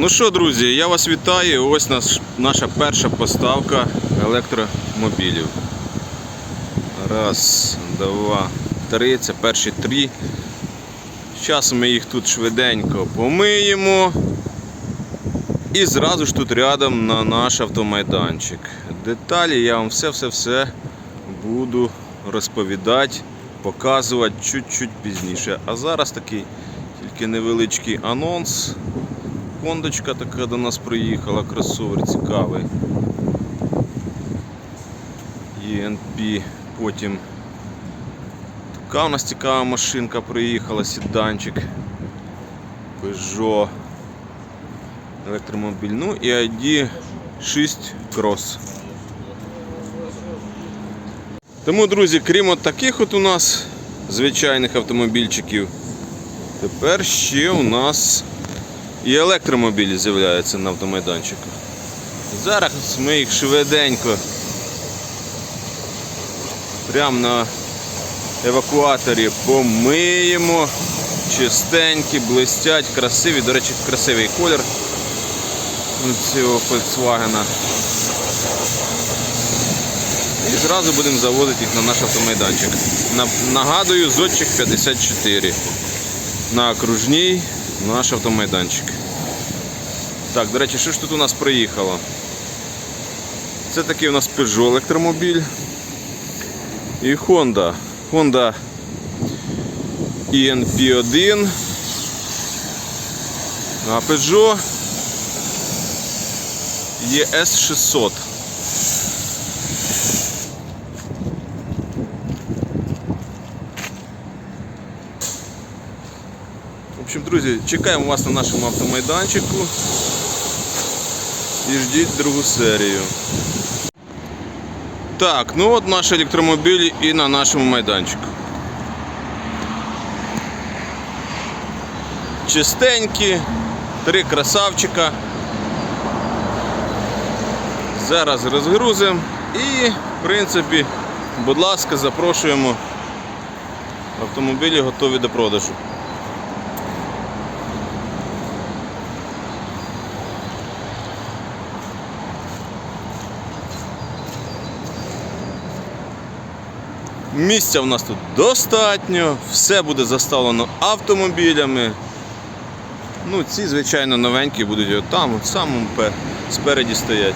Ну що, друзі, я вас вітаю. Ось наш, наша перша поставка електромобілів. Раз, два, три. Це перші три. Зараз ми їх тут швиденько помиємо. І зразу ж тут рядом на наш автомайданчик. Деталі я вам все-все-все буду розповідати, показувати чуть-чуть пізніше. А зараз такий тільки невеличкий анонс. Кондочка така до нас приїхала, кросовер цікавий. ENP, потім така у нас цікава машинка приїхала, сіданчик. Peugeot електромобіль. Ну і ID 6 Cross. Тому, друзі, крім от таких от у нас звичайних автомобільчиків, тепер ще у нас і електромобілі з'являються на автомайданчику. Зараз ми їх швиденько прямо на евакуаторі помиємо. Чистенькі, блистять, красиві. До речі, красивий колір цього Volkswagen. І зразу будемо заводити їх на наш автомайданчик. Нагадую, зодчих 54 на окружній наш автомайданчик. Так, до речі, що ж тут у нас приїхало? Це такий у нас Peugeot електромобіль і Honda. Honda ENP1. А Peugeot ES600. В общем, друзі, чекаємо вас на нашому автомайданчику і ждіть другу серію. Так, ну от наші електромобілі і на нашому майданчику. Чистенькі, три красавчика. Зараз розгрузимо і, в принципі, будь ласка, запрошуємо. Автомобілі готові до продажу. Місця в нас тут достатньо, все буде заставлено автомобілями. Ну, ці, звичайно, новенькі будуть там, от самому спереді стоять.